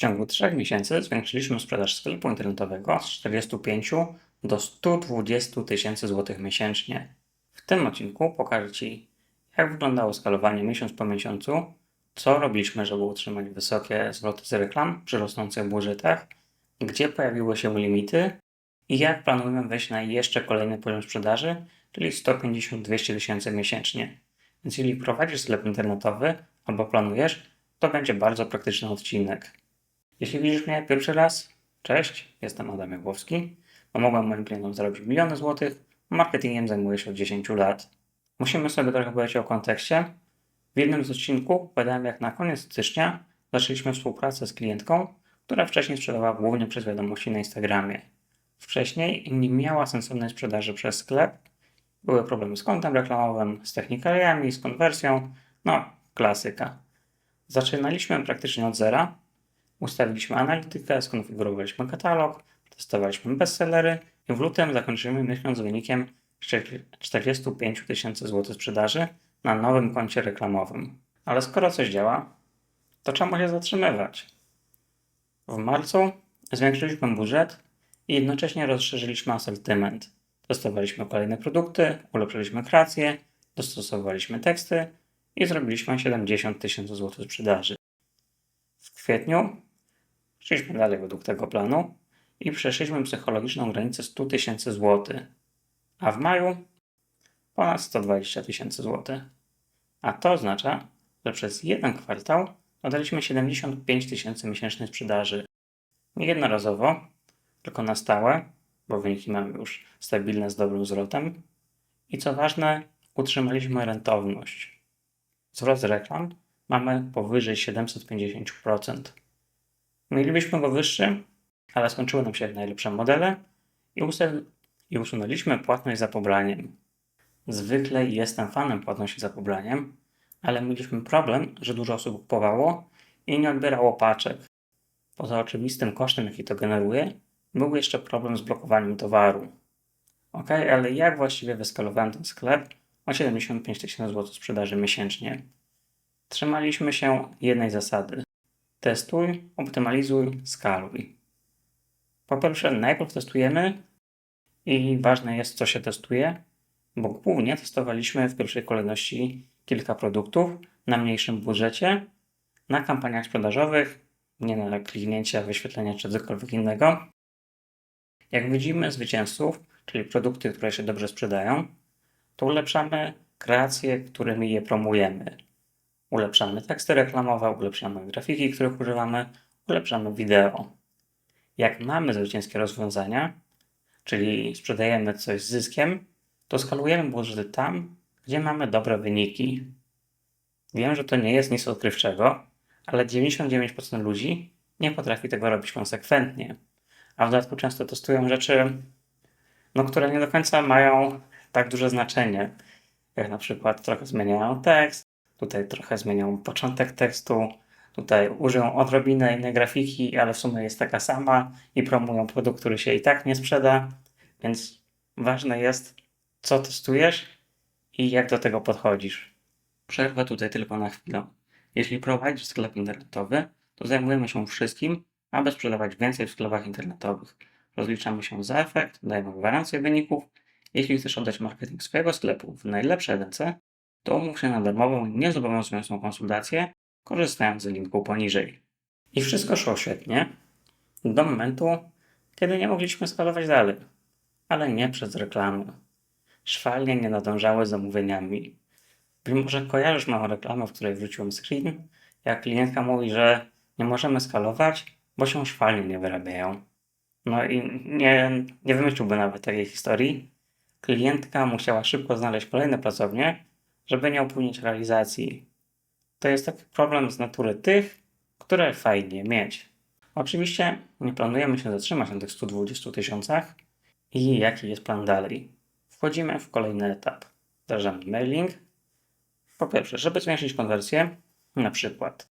ciągu 3 miesięcy zwiększyliśmy sprzedaż sklepu internetowego z 45 do 120 tysięcy złotych miesięcznie. W tym odcinku pokażę Ci, jak wyglądało skalowanie miesiąc po miesiącu, co robiliśmy, żeby utrzymać wysokie zwroty z reklam przy rosnących budżetach, gdzie pojawiły się limity i jak planujemy wejść na jeszcze kolejny poziom sprzedaży, czyli 150-200 tysięcy miesięcznie. Więc jeśli prowadzisz sklep internetowy albo planujesz, to będzie bardzo praktyczny odcinek. Jeśli widzisz mnie pierwszy raz, cześć, jestem Adam Jagłowski. Pomogłem moim klientom zarobić miliony złotych, marketingiem zajmuję się od 10 lat. Musimy sobie trochę powiedzieć o kontekście. W jednym z odcinków opowiadałem, jak na koniec stycznia zaczęliśmy współpracę z klientką, która wcześniej sprzedawała głównie przez wiadomości na Instagramie. Wcześniej nie miała sensownej sprzedaży przez sklep. Były problemy z kontem reklamowym, z technikaliami, z konwersją. No, klasyka. Zaczynaliśmy praktycznie od zera. Ustawiliśmy analitykę, skonfigurowaliśmy katalog, testowaliśmy bestsellery i w lutym zakończyliśmy miesiąc wynikiem 45 tysięcy złotych sprzedaży na nowym koncie reklamowym. Ale skoro coś działa, to czemu się zatrzymywać? W marcu zwiększyliśmy budżet i jednocześnie rozszerzyliśmy asortyment. Testowaliśmy kolejne produkty, ulepszyliśmy kreację, dostosowaliśmy teksty i zrobiliśmy 70 tysięcy złotych sprzedaży. W kwietniu szliśmy dalej według tego planu i przeszliśmy psychologiczną granicę 100 tysięcy złotych, a w maju ponad 120 tysięcy złotych. A to oznacza, że przez jeden kwartał dodaliśmy 75 tysięcy miesięcznej sprzedaży. Nie jednorazowo, tylko na stałe, bo wyniki mamy już stabilne z dobrym zwrotem. I co ważne, utrzymaliśmy rentowność. Wzrost reklam mamy powyżej 750%. Mielibyśmy go wyższy, ale skończyły nam się najlepsze modele i, usun- i usunęliśmy płatność za pobraniem. Zwykle jestem fanem płatności za pobraniem, ale mieliśmy problem, że dużo osób kupowało i nie odbierało paczek. Poza oczywistym kosztem, jaki to generuje, był jeszcze problem z blokowaniem towaru. Ok, ale jak właściwie wyskalowałem ten sklep o 75 tysięcy złotych sprzedaży miesięcznie? Trzymaliśmy się jednej zasady. Testuj, optymalizuj, skaluj. Po pierwsze, najpierw testujemy i ważne jest, co się testuje, bo głównie testowaliśmy w pierwszej kolejności kilka produktów na mniejszym budżecie, na kampaniach sprzedażowych, nie na kliknięcia, wyświetlenia czy cokolwiek innego. Jak widzimy zwycięzców, czyli produkty, które się dobrze sprzedają, to ulepszamy kreacje, którymi je promujemy. Ulepszamy teksty reklamowe, ulepszamy grafiki, których używamy, ulepszamy wideo. Jak mamy zwycięskie rozwiązania, czyli sprzedajemy coś z zyskiem, to skalujemy budżety tam, gdzie mamy dobre wyniki. Wiem, że to nie jest nic odkrywczego, ale 99% ludzi nie potrafi tego robić konsekwentnie, a w dodatku często testują rzeczy, no, które nie do końca mają tak duże znaczenie, jak na przykład trochę zmieniają tekst, tutaj trochę zmienią początek tekstu, tutaj użyją odrobinę innej grafiki, ale w sumie jest taka sama i promują produkt, który się i tak nie sprzeda, więc ważne jest, co testujesz i jak do tego podchodzisz. Przerwę tutaj tylko na chwilę. Jeśli prowadzisz sklep internetowy, to zajmujemy się wszystkim, aby sprzedawać więcej w sklepach internetowych. Rozliczamy się za efekt, dajemy gwarancję wyników. Jeśli chcesz oddać marketing swojego sklepu w najlepsze ręce, to umów się na darmową, niezobowiązującą konsultację, korzystając z linku poniżej. I wszystko szło świetnie, do momentu, kiedy nie mogliśmy skalować dalej, ale nie przez reklamy. Szwalnie nie nadążały z zamówieniami. Być może kojarzysz moją reklamę, w której wrzuciłem screen, jak klientka mówi, że nie możemy skalować, bo się szwalnie nie wyrabiają. No i nie, nie wymyśliłby nawet takiej historii. Klientka musiała szybko znaleźć kolejne pracownie, żeby nie opóźnić realizacji. To jest taki problem z natury tych, które fajnie mieć. Oczywiście nie planujemy się zatrzymać na tych 120 tysiącach i jaki jest plan dalej. Wchodzimy w kolejny etap. Wdrażamy mailing. Po pierwsze, żeby zwiększyć konwersję, na przykład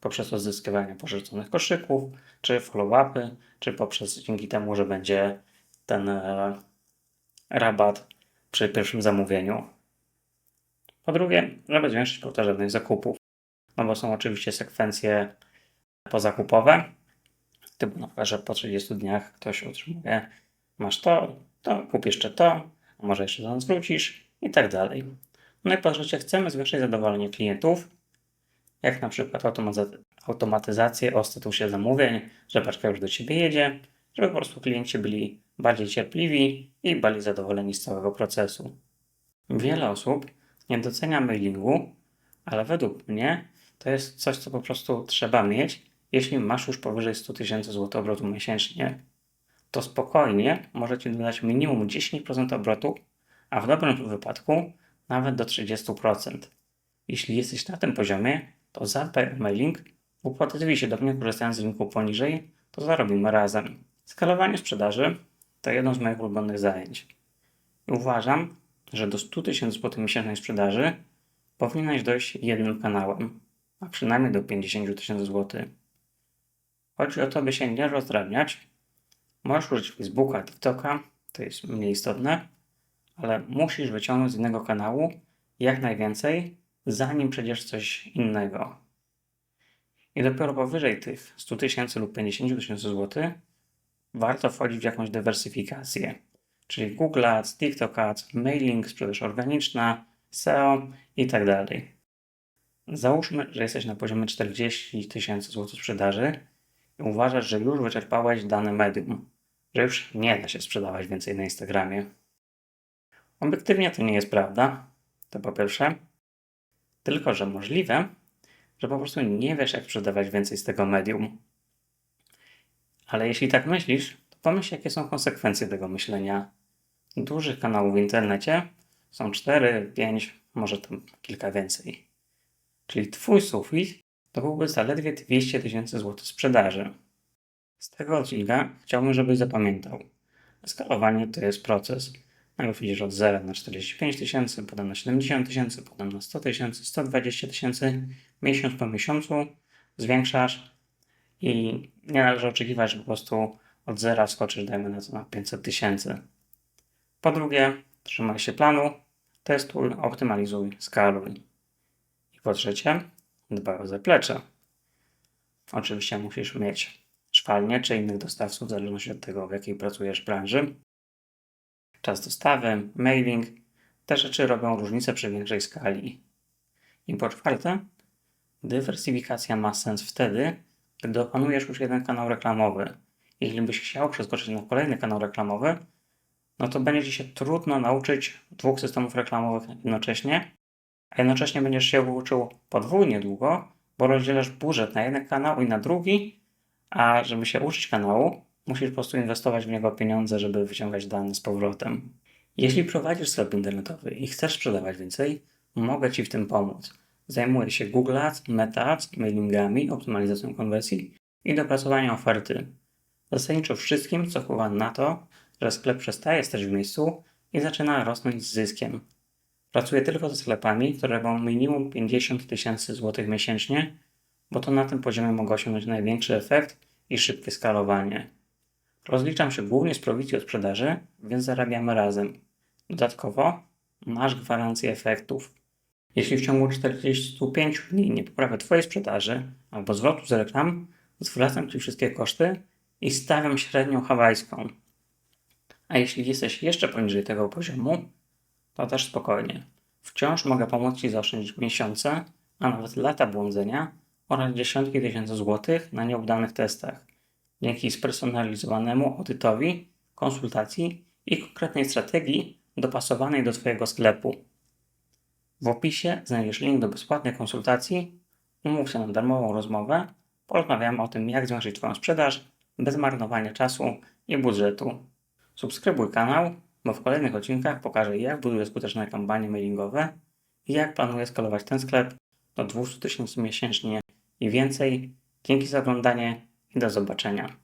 poprzez odzyskiwanie porzuconych koszyków, czy follow-upy, czy poprzez dzięki temu, że będzie ten e, rabat przy pierwszym zamówieniu. Po drugie, żeby zwiększyć powtarzalność zakupów, no bo są oczywiście sekwencje pozakupowe typu na przykład, że po 30 dniach ktoś otrzymuje, masz to, to, kup jeszcze to, a może jeszcze do nas wrócisz i tak dalej. No i po trzecie, chcemy zwiększyć zadowolenie klientów, jak na przykład automaty- automatyzację o statusie zamówień, że paczka już do Ciebie jedzie, żeby po prostu klienci byli bardziej cierpliwi i bardziej zadowoleni z całego procesu. Wiele osób nie docenia mailingu, ale według mnie to jest coś, co po prostu trzeba mieć, jeśli masz już powyżej 100 tysięcy złotych obrotu miesięcznie. To spokojnie może Ci dodać minimum 10% obrotu, a w dobrym wypadku nawet do 30%. Jeśli jesteś na tym poziomie, to zadbaj o mailing podezwij się do mnie korzystając z linku poniżej, to zarobimy razem. Skalowanie sprzedaży to jedno z moich ulubionych zajęć. I uważam, że do 100 tysięcy złotych miesięcznej sprzedaży powinieneś dojść jednym kanałem, a przynajmniej do 50 tysięcy złotych. Chodzi o to, by się nie rozdrabniać. Możesz użyć Facebooka, TikToka, to jest mniej istotne, ale musisz wyciągnąć z innego kanału jak najwięcej, zanim przejdziesz coś innego. I dopiero powyżej tych 100 tysięcy lub 50 tysięcy złotych warto wchodzić w jakąś dywersyfikację, czyli Google Ads, TikTok Ads, mailing, sprzedaż organiczna, SEO i tak dalej. Załóżmy, że jesteś na poziomie 40 tysięcy złotych sprzedaży i uważasz, że już wyczerpałeś dane medium, że już nie da się sprzedawać więcej na Instagramie. Obiektywnie to nie jest prawda, to po pierwsze. Tylko, że możliwe, że po prostu nie wiesz, jak sprzedawać więcej z tego medium. Ale jeśli tak myślisz, to pomyśl, jakie są konsekwencje tego myślenia. Dużych kanałów w internecie są 4, 5, może tam kilka więcej. Czyli Twój sufit to byłby zaledwie 200 tysięcy złotych sprzedaży. Z tego odcinka chciałbym, żebyś zapamiętał. Skalowanie to jest proces. Najpierw idziesz od 0 na 45 tysięcy, potem na 70 tysięcy, potem na 100 tysięcy, 120 tysięcy. Miesiąc po miesiącu zwiększasz i nie należy oczekiwać, że po prostu od zera skoczysz, dajmy na to na 500 tysięcy. Po drugie, trzymaj się planu, testuj, optymalizuj, skaluj. I po trzecie, dbaj o zaplecze. Oczywiście musisz mieć szwalnię czy innych dostawców, w zależności od tego, w jakiej pracujesz branży. Czas dostawy, mailing, te rzeczy robią różnicę przy większej skali. I po czwarte, dywersyfikacja ma sens wtedy, gdy opanujesz już jeden kanał reklamowy. Jeśli byś chciał przeskoczyć na kolejny kanał reklamowy, no to będzie się trudno nauczyć dwóch systemów reklamowych jednocześnie, a jednocześnie będziesz się uczył podwójnie długo, bo rozdzielasz budżet na jeden kanał i na drugi, a żeby się uczyć kanału, musisz po prostu inwestować w niego pieniądze, żeby wyciągać dane z powrotem. Jeśli prowadzisz sklep internetowy i chcesz sprzedawać więcej, mogę Ci w tym pomóc. Zajmuję się Google Ads, Meta Ads, mailingami, optymalizacją konwersji i dopracowaniem oferty. Zasadniczo wszystkim, co wpływa na to, że sklep przestaje stać w miejscu i zaczyna rosnąć z zyskiem. Pracuję tylko ze sklepami, które robią minimum 50 tysięcy złotych miesięcznie, bo to na tym poziomie mogę osiągnąć największy efekt i szybkie skalowanie. Rozliczam się głównie z prowizji od sprzedaży, więc zarabiamy razem. Dodatkowo masz gwarancję efektów. Jeśli w ciągu 45 dni nie poprawię Twojej sprzedaży albo zwrotu z reklam, zwracam Ci wszystkie koszty i stawiam średnią hawajską. A jeśli jesteś jeszcze poniżej tego poziomu, to też spokojnie. Wciąż mogę pomóc Ci zaoszczędzić miesiące, a nawet lata błądzenia oraz dziesiątki tysięcy złotych na nieudanych testach. Dzięki spersonalizowanemu audytowi, konsultacji i konkretnej strategii dopasowanej do Twojego sklepu. W opisie znajdziesz link do bezpłatnej konsultacji. Umów się na darmową rozmowę. Porozmawiamy o tym, jak zwiększyć Twoją sprzedaż bez marnowania czasu i budżetu. Subskrybuj kanał, bo w kolejnych odcinkach pokażę, jak buduję skuteczne kampanie mailingowe i jak planuję skalować ten sklep do 200 tysięcy miesięcznie i więcej. Dzięki za oglądanie i do zobaczenia.